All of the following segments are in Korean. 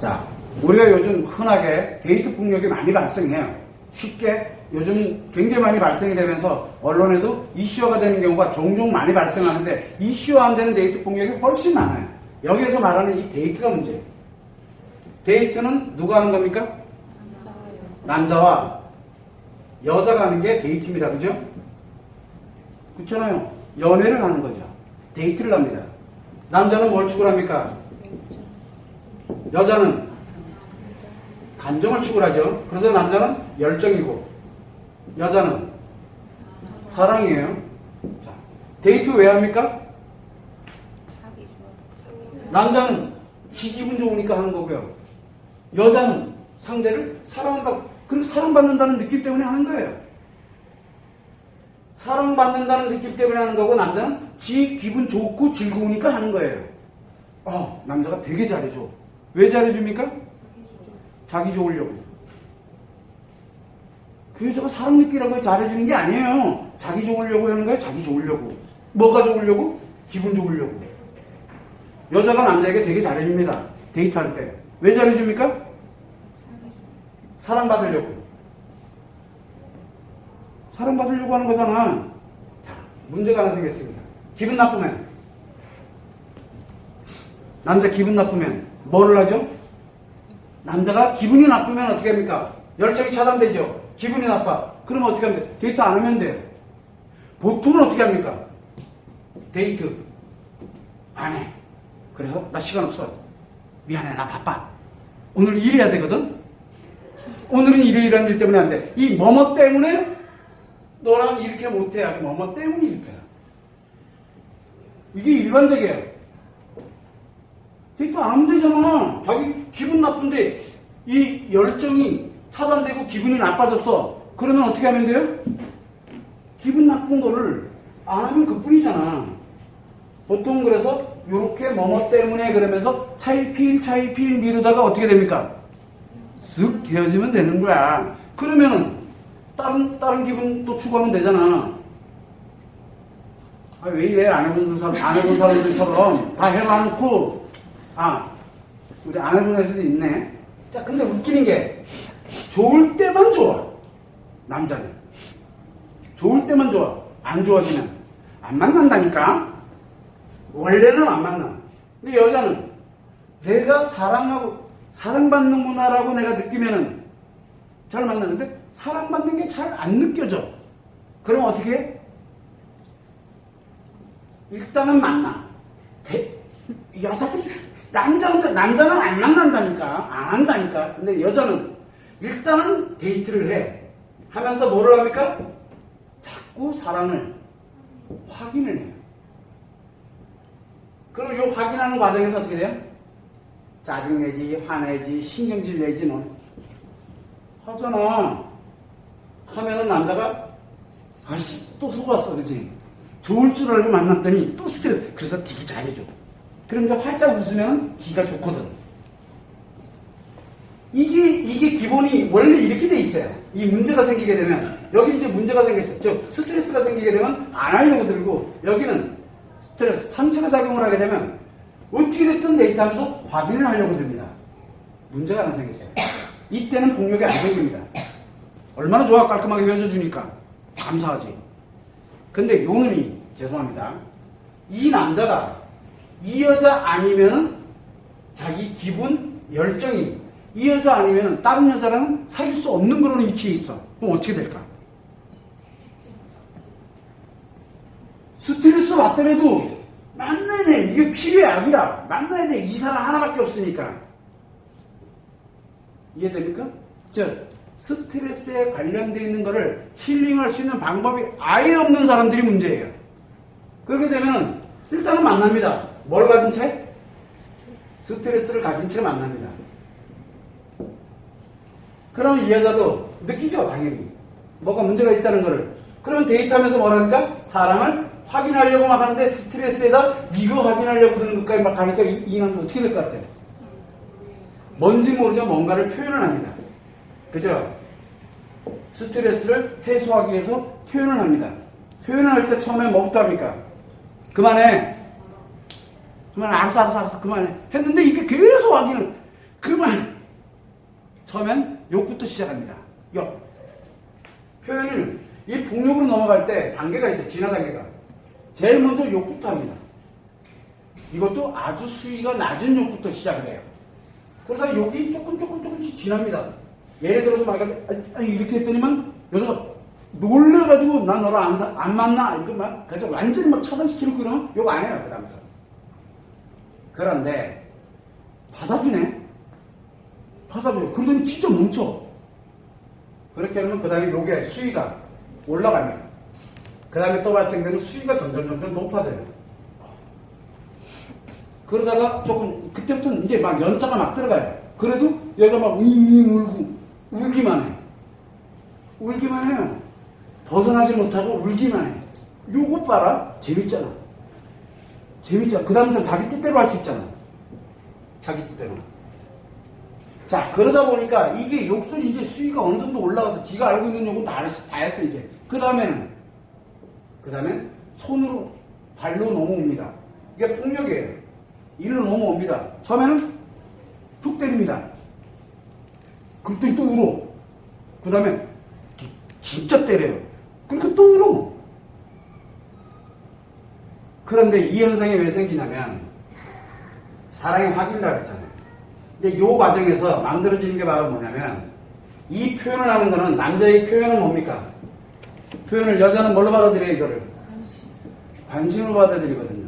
자, 우리가 요즘 흔하게 데이트 폭력이 많이 발생해요. 쉽게 요즘 굉장히 많이 발생이 되면서 언론에도 이슈화가 되는 경우가 종종 많이 발생하는데 이슈화 안 되는 데이트 폭력이 훨씬 많아요. 여기에서 말하는 이 데이트가 문제예요. 데이트는 누가 하는 겁니까? 남자와 여자가 하는 게 데이트입니다. 그죠? 그렇잖아요. 연애를 하는 거죠. 데이트를 합니다. 남자는 뭘 추구합니까? 여자는 감정을 추구하죠. 그래서 남자는 열정이고 여자는 사랑이에요. 자, 데이트 왜 합니까? 남자는 지 기분 좋으니까 하는 거고요. 여자는 상대를 사랑한다. 그리고 사랑받는다는 느낌 때문에 하는 거예요. 사랑받는다는 느낌 때문에 하는 거고 남자는 지 기분 좋고 즐거우니까 하는 거예요. 어, 남자가 되게 잘해줘. 왜 잘해줍니까? 자기 좋으려고. 그 여자가 사랑 느끼라고 잘해주는 게 아니에요. 자기 좋으려고 하는 거예요. 자기 좋으려고. 뭐가 좋으려고? 기분 좋으려고. 여자가 남자에게 되게 잘해줍니다. 데이트할 때. 왜 잘해줍니까? 사랑받으려고. 사랑받으려고 하는 거잖아. 자, 문제가 하나 생겼습니다. 기분 나쁘면. 남자 기분 나쁘면 뭐를 하죠? 남자가 기분이 나쁘면 어떻게 합니까? 열정이 차단되죠? 기분이 나빠. 그러면 어떻게 돼? 데이트 안 하면 돼요. 보통은 어떻게 합니까? 데이트 안 해. 그래서 나 시간 없어. 미안해, 나 바빠. 오늘 일해야 되거든? 오늘은 이래 이런 일 때문에 안 돼. 이 뭐뭐 때문에 너랑 이렇게 못해. 야 뭐뭐 때문에 이렇게. 이게 일반적이에요. 데이트 안 되잖아. 자기 기분 나쁜데 이 열정이 차단되고 기분이 나빠졌어. 그러면 어떻게 하면 돼요? 기분 나쁜 거를 안 하면 그뿐이잖아. 보통 그래서 이렇게 뭐뭐 때문에 그러면서 차일피일 차일피일 미루다가 어떻게 됩니까? 쓱 헤어지면 되는 거야. 그러면은 다른 다른 기분 또 추구하면 되잖아. 아, 왜 이래 안 해본 사람 안 해본 사람들처럼 다 해놔놓고 아 우리 애들도 있네. 자 근데 웃기는 게 좋을 때만 좋아 남자는 좋을 때만 좋아 안 좋아지면 안 만난다니까 원래는 안 만나. 근데 여자는 내가 사랑하고 사랑받는구나라고 내가 느끼면은 잘 만나는데 사랑받는 게 잘 안 느껴져. 그럼 어떻게 해? 일단은 만나. 대- 여자들이 남자 혼자 남자는 안 만난다니까 안 한다니까. 근데 여자는 일단은 데이트를 해. 하면서 뭐를 합니까? 자꾸 사랑을 확인을 해요. 그럼 이 확인하는 과정에서 어떻게 돼요? 짜증내지, 화내지, 신경질 내지 뭐. 하잖아. 하면은 남자가 아씨 또 속았어 그지? 좋을 줄 알고 만났더니 또 스트레스 그래서 되게 잘해줘. 그럼 이제 활짝 웃으면 기가 좋거든. 이게 이게 기본이 원래 이렇게 돼 있어요. 이 문제가 생기게 되면 여기 이제 문제가 생겼어. 저 스트레스가 생기게 되면 안 하려고 들고 여기는 스트레스 상처가 작용을 하게 되면 어떻게 됐든 데이트하면서 확인을 하려고 듭니다. 문제가 하나 생겼어요. 이때는 폭력이 안 생깁니다. 얼마나 좋아 깔끔하게 헤어져 주니까 감사하지. 근데 요 놈이 죄송합니다. 이 남자가 이 여자 아니면은 자기 기분 열정이 이 여자 아니면은 다른 여자랑 사귈 수 없는 그런 위치에 있어. 그럼 어떻게 될까? 스트레스 받더라도 만나야 돼. 이게 필요의 악이라. 만나야 돼. 이 사람 하나밖에 없으니까. 이해됩니까? 즉, 스트레스에 관련되어 있는 것을 힐링할 수 있는 방법이 아예 없는 사람들이 문제예요. 그렇게 되면 일단은 만납니다. 뭘 가진 채? 스트레스를 가진 채 만납니다. 그럼 이 여자도 느끼죠, 당연히. 뭐가 문제가 있다는 거를. 그러면 데이트하면서 뭐라니까? 사랑을 확인하려고 막 하는데 스트레스에다 이거 확인하려고 드는 것까지 막 가니까 이, 이 남자 어떻게 될 것 같아요? 뭔지 모르죠. 뭔가를 표현을 합니다. 그죠? 스트레스를 해소하기 위해서 표현을 합니다. 표현을 할 때 처음에 뭐부터 합니까? 그만해. 그만 알았어 알았어 알았어 그만해. 했는데 이게 계속 하기는 그만 처음엔 욕부터 시작합니다. 욕. 표현을 이 폭력으로 넘어갈 때 단계가 있어요. 진화 단계가. 제일 먼저 욕부터 합니다. 이것도 아주 수위가 낮은 욕부터 시작을 해요. 그러다가 욕이 조금 조금 조금씩 지납니다. 예를 들어서 막 아니, 이렇게 했더니만 여자가 놀래가지고 나 너랑 안, 사- 안 만나 이거 막 그래서 완전히 막 차단시키고 그러면 욕 안 해요 그다음부터. 그런데 받아주네. 받아줘요. 그러더니 진짜 멈춰. 그렇게 하면 그 다음에 요게 수위가 올라갑니다. 그 다음에 또 발생되는 수위가 점점 점점 높아져요. 그러다가 조금 그때부터 이제 막 연자가 막 들어가요. 그래도 얘가 막 윙윙 울고 울기만 해. 울기만 해요. 벗어나지 못하고 울기만 해. 요거 봐라. 재밌잖아. 재밌잖아. 그 다음부터 자기 뜻대로 할 수 있잖아. 자기 뜻대로. 자, 그러다 보니까 이게 욕설이 이제 수위가 어느 정도 올라가서 지가 알고 있는 욕은 다, 알았- 다 했어, 이제. 그 다음에는, 그 다음엔 손으로, 발로 넘어옵니다. 이게 폭력이에요. 일로 넘어옵니다. 처음에는 툭 때립니다. 그랬더니 또 울어. 그 다음에 진짜 때려요. 그러니까 또 울어. 그런데 이 현상이 왜 생기냐면 사랑의 확인이라 그랬잖아요. 근데 요 과정에서 만들어지는 게 바로 뭐냐면 이 표현을 하는 거는 남자의 표현은 뭡니까? 표현을 여자는 뭘로 받아들여요 이거를? 관심 으로 받아들이거든요.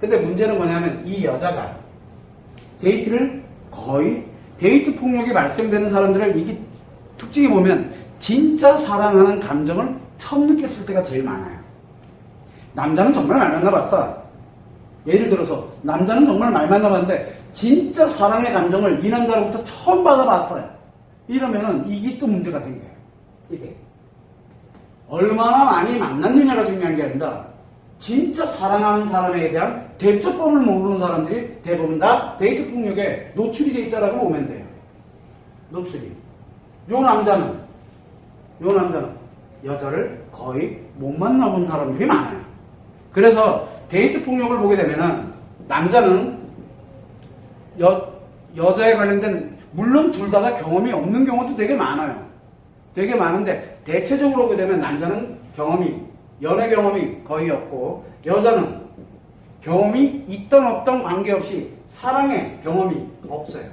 근데 문제는 뭐냐면 이 여자가 데이트를 거의 데이트 폭력이 발생되는 사람들을 이게 특징이 보면 진짜 사랑하는 감정을 처음 느꼈을 때가 제일 많아요. 남자는 정말 말 만나봤어. 예를 들어서 남자는 정말 말 만나봤는데 진짜 사랑의 감정을 이 남자로부터 처음 받아봤어요. 이러면은 이게 또 문제가 생겨요. 이게 얼마나 많이 만났느냐가 중요한 게 아니라 진짜 사랑하는 사람에 대한 대처법을 모르는 사람들이 대부분 다 데이트 폭력에 노출이 돼 있다라고 보면 돼요. 노출이. 요 남자는 요 남자는 여자를 거의 못 만나본 사람들이 많아요. 그래서 데이트 폭력을 보게 되면은 남자는 여, 여자에 관련된 물론 둘다 경험이 없는 경우도 되게 많아요. 되게 많은데 대체적으로 보게 되면 남자는 경험이 연애 경험이 거의 없고 여자는 경험이 있던 없던 관계없이 사랑의 경험이 없어요.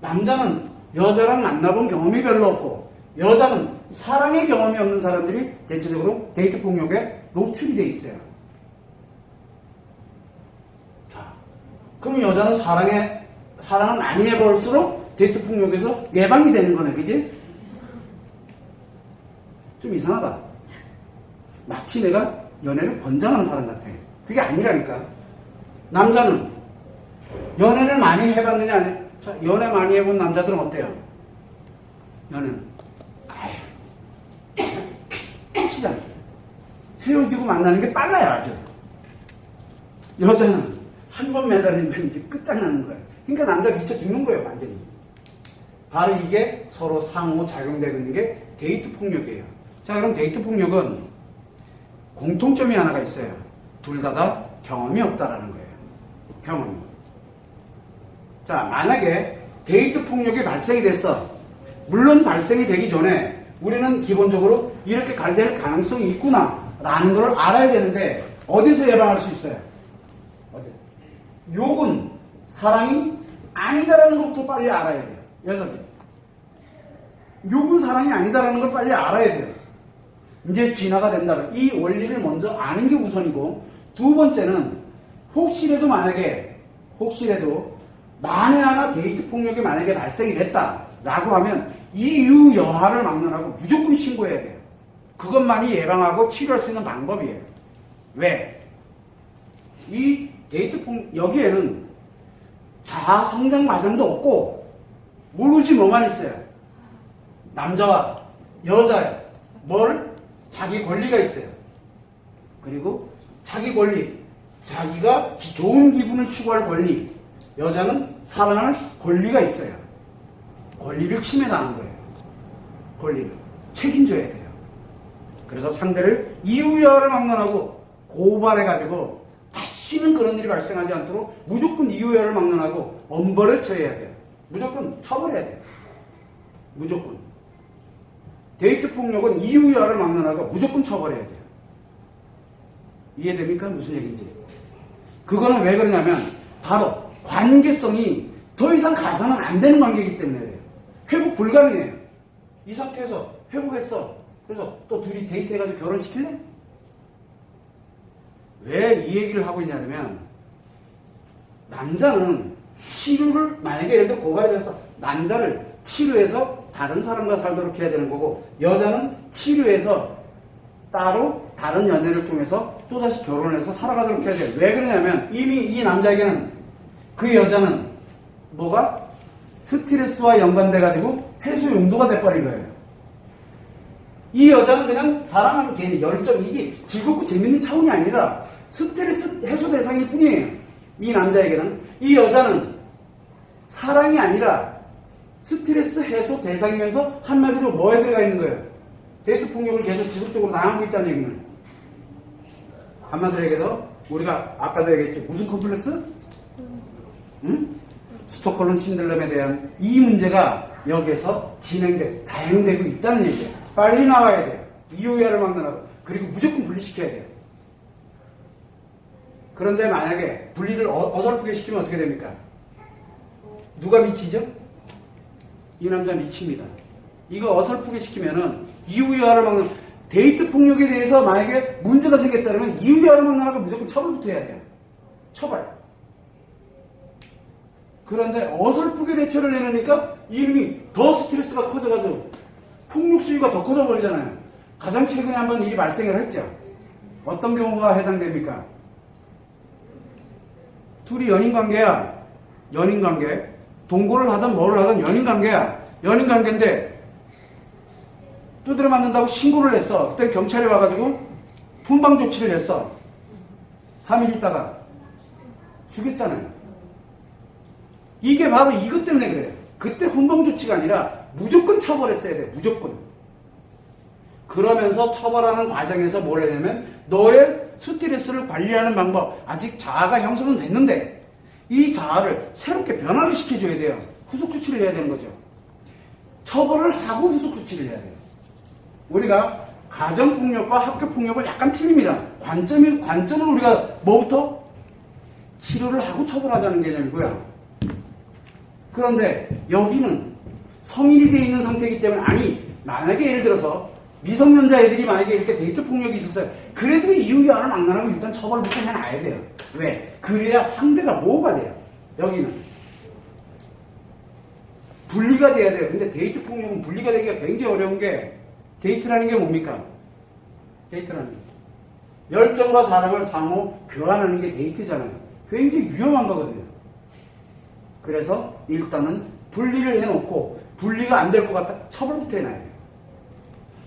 남자는 여자랑 만나본 경험이 별로 없고 여자는 사랑의 경험이 없는 사람들이 대체적으로 데이트 폭력에 노출이 돼 있어요. 자, 그럼 여자는 사랑에 사랑을 많이 해볼수록 데이트 폭력에서 예방이 되는 거네, 그지? 좀 이상하다. 마치 내가 연애를 권장하는 사람 같아. 그게 아니라니까. 남자는 연애를 많이 해봤느냐, 아니, 자, 연애 많이 해본 남자들은 어때요? 연애는. 아유, 끝이잖아. 헤어지고 만나는 게 빨라요, 아주. 여자는 한 번 매달리면 이제 끝장나는 거예요. 그러니까 남자 미쳐 죽는 거예요, 완전히. 바로 이게 서로 상호 작용되고 있는 게 데이트 폭력이에요. 자, 그럼 데이트 폭력은 공통점이 하나가 있어요. 둘다다 경험이 없다라는 거예요. 경험이. 자, 만약에 데이트 폭력이 발생이 됐어. 물론 발생이 되기 전에 우리는 기본적으로 이렇게 갈 될 가능성이 있구나. 라는 걸 알아야 되는데, 어디서 예방할 수 있어요? 어디? 욕은 사랑이 아니다라는 것부터 빨리 알아야 돼요. 여자들. 욕은 사랑이 아니다라는 걸 빨리 알아야 돼요. 이제 진화가 된다면 이 원리를 먼저 아는 게 우선이고 두 번째는 혹시라도 만약에 혹시라도 만에 하나 데이트 폭력이 만약에 발생이 됐다라고 하면 이유 여하를 막론하고 무조건 신고해야 돼요. 그것만이 예방하고 치료할 수 있는 방법이에요. 왜? 이 데이트 폭 여기에는 자아 성장 과정도 없고 모르지 뭐만 있어요. 남자와 여자의 뭘 자기 권리가 있어요. 그리고 자기 권리, 자기가 기- 좋은 기분을 추구할 권리, 여자는 사랑할 권리가 있어요. 권리를 침해당한 거예요. 권리를 책임져야 돼요. 그래서 상대를 이유여를 막론하고 고발해가지고 다시 다시는 그런 일이 발생하지 않도록 무조건 이유야를 막론하고 엄벌을 처해야 돼요. 무조건 처벌해야 돼요. 무조건. 데이트 폭력은 이유야를 막론하고 무조건 처벌해야 돼요. 이해됩니까? 무슨 얘기인지. 그거는 왜 그러냐면 바로 관계성이 더 이상 가서는 안 되는 관계이기 때문에 그래요. 회복 불가능해요. 이 상태에서 회복했어. 그래서 또 둘이 데이트해가지고 결혼시킬래? 왜 이 얘기를 하고 있냐면 남자는 치료를 만약에 예를 들어 고발이 돼서 남자를 치료해서 다른 사람과 살도록 해야 되는 거고 여자는 치료해서 따로 다른 연애를 통해서 또다시 결혼을 해서 살아가도록 해야 돼요. 왜 그러냐면 이미 이 남자에게는 그 여자는 뭐가 스트레스와 연관돼 가지고 해소 용도가 돼버린 거예요. 이 여자는 그냥 사랑하는 개인 열정 이게 즐겁고 재밌는 차원이 아니라 스트레스 해소 대상일 뿐이에요. 이 남자에게는 이 여자는 사랑이 아니라 스트레스 해소 대상이면서 한마디로 뭐에 들어가 있는 거예요? 데이트 폭력을 계속 지속적으로 당하고 있다는 얘기는 한마디로 얘기해서 우리가 아까도 얘기했죠. 무슨 컴플렉스? 응? 스톡홀름 신들럼에 대한 이 문제가 여기에서 진행돼 자행되고 있다는 얘기예요. 빨리 나와야 돼요. 이유야를 막론하고 그리고 무조건 분리시켜야 돼요. 그런데 만약에 분리를 어, 어설프게 시키면 어떻게 됩니까? 누가 미치죠? 이 남자 미칩니다. 이거 어설프게 시키면은 이유야를 막는 데이트 폭력에 대해서 만약에 문제가 생겼다면 이유야를 막론하고 무조건 처벌부터 해야 돼요. 처벌. 그런데 어설프게 대처를 해놓으니까 이름이 더 스트레스가 커져가지고 폭력 수위가 더 커져버리잖아요. 가장 최근에 한번 일이 발생을 했죠. 어떤 경우가 해당됩니까? 둘이 연인 관계야. 연인 관계. 동거를 하든 뭐를 하든 연인 관계야. 연인 관계인데 두드려 맞는다고 신고를 했어. 그때 경찰이 와가지고 분방 조치를 했어. 3일 있다가 죽였잖아요. 이게 바로 이것 때문에 그래요. 그때 훈방 조치가 아니라 무조건 처벌했어야 돼요. 무조건. 그러면서 처벌하는 과정에서 뭘 했냐면 너의 스트레스를 관리하는 방법 아직 자아가 형성은 됐는데 이 자아를 새롭게 변화를 시켜줘야 돼요. 후속 조치를 해야 되는 거죠. 처벌을 하고 후속 조치를 해야 돼요. 우리가 가정폭력과 학교폭력은 약간 틀립니다. 관점이, 관점은 우리가 뭐부터? 치료를 하고 처벌하자는 개념이고요. 그런데 여기는 성인이 되어 있는 상태이기 때문에 아니 만약에 예를 들어서 미성년자 애들이 만약에 이렇게 데이트 폭력이 있었어요. 그래도 이유야를 막론하고 일단 처벌부터 해놔야 돼요. 왜? 그래야 상대가 뭐가 돼요. 여기는 분리가 돼야 돼요. 근데 데이트 폭력은 분리가 되기가 굉장히 어려운 게 데이트라는 게 뭡니까? 데이트라는 게 열정과 사랑을 상호 교환하는 게 데이트잖아요. 굉장히 위험한 거거든요. 그래서 일단은 분리를 해놓고 분리가 안 될 것 같아 처벌부터 해놔야 돼요.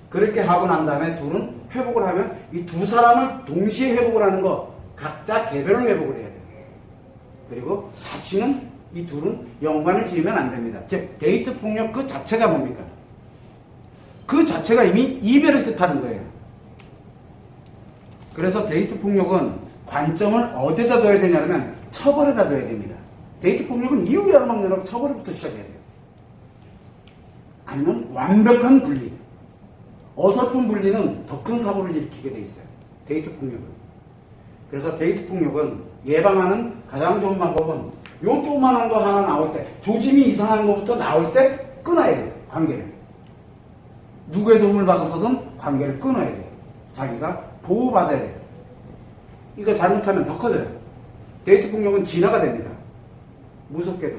그렇게 하고 난 다음에 둘은 회복을 하면 이 두 사람을 동시에 회복을 하는 거 각자 개별로 회복을 해야 돼요. 그리고 다시는 이 둘은 연관을 지으면 안 됩니다. 즉 데이트 폭력 그 자체가 뭡니까? 그 자체가 이미 이별을 뜻하는 거예요. 그래서 데이트 폭력은 관점을 어디다 둬야 되냐면 처벌에다 둬야 됩니다. 데이트 폭력은 이유야를 막느라고 처벌부터 시작해야 돼요. 아니면 완벽한 분리. 어설픈 분리는 더 큰 사고를 일으키게 돼 있어요. 데이트 폭력은. 그래서 데이트 폭력은 예방하는 가장 좋은 방법은 요 조그만한 거 하나 나올 때, 조짐이 이상한 것부터 나올 때 끊어야 돼요. 관계를. 누구의 도움을 받아서든 관계를 끊어야 돼요. 자기가 보호받아야 돼요. 이거 잘못하면 더 커져요. 데이트 폭력은 진화가 됩니다. 무섭게도.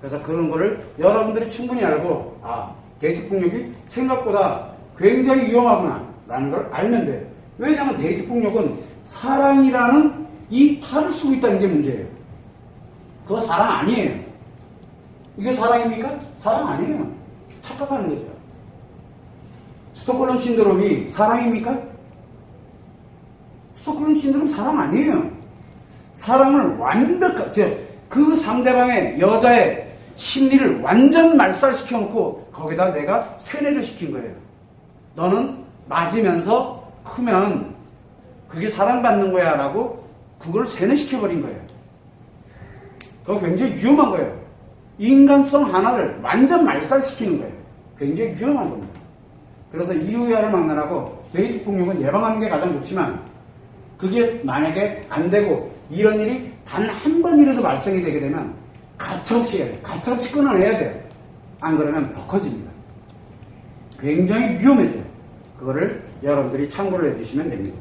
그래서 그런 거를 여러분들이 충분히 알고, 아, 데이트 폭력이 생각보다 굉장히 위험하구나. 라는 걸 알면 돼요. 왜냐하면 데이트 폭력은 사랑이라는 이 탈을 쓰고 있다는 게 문제예요. 그거 사랑 아니에요. 이게 사랑입니까? 사랑 아니에요. 착각하는 거죠. 스톡홀름 신드롬이 사랑입니까? 스톡홀름 신드롬 사랑 아니에요. 사랑을 완벽한, 즉, 그 상대방의 여자의 심리를 완전 말살시켜 놓고 거기다 내가 세뇌를 시킨 거예요. 너는 맞으면서 크면 그게 사랑받는 거야 라고 그걸 세뇌시켜버린 거예요. 그거 굉장히 위험한 거예요. 인간성 하나를 완전 말살시키는 거예요. 굉장히 위험한 겁니다. 그래서 이후야를 막론하고 데이트 폭력은 예방하는 게 가장 좋지만 그게 만약에 안 되고 이런 일이 단 한 번이라도 발생이 되게 되면 가차없이 해야 돼요. 가차없이 끊어내야 돼요. 안 그러면 더 커집니다. 굉장히 위험해져요. 그거를 여러분들이 참고를 해주시면 됩니다.